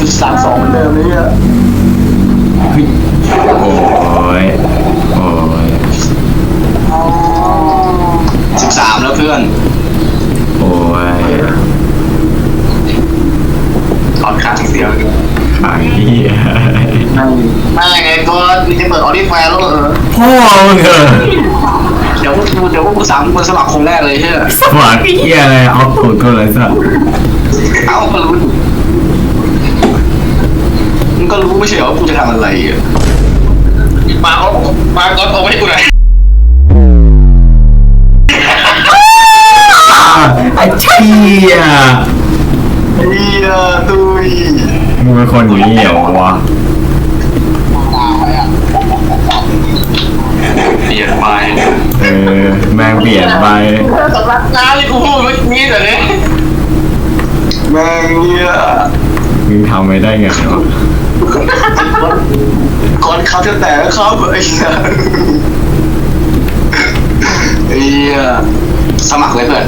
จุดสามสองเหมือนเดิมเลยเนี่ยโอ้ยโอ้ยสิบสามแล้วเพื่อน โอ้ยถอดขาดเสียงขายเหี้ยนั่นไงก็มีจะเปิดออดิแฟร์แล้วเหรอพ่อมึงเหรอเดี๋ยวพวกกูเดี๋ยวพวกกูสามคนสมัครคนแรกเลยใช่ไหมสมัครเหี้ยอะไรเอาตูดก็เลยสัสเอ้าก็รู้มึง ก็รู้ไม่ใช่เหรอว่ากูจะทำอะไรอะมาเอามาก็เอาไว้ให้กูหน่อยไอ้เชี่ยเฮียตุยมึงเป็นคนอย่างนี้เหรอวะเปลี่ยนไปเออแม่งเปลี่ยนไปสำนักงานที่กูพูดเมื่อกี้แต่เนี้ยแม่งเนี่ยมึงทำไม่ได้ไงวะ ก่อนเขาจะแตกครับไอ้เหี้ยไอ้เหี้ยสมัครเลยเพื่อน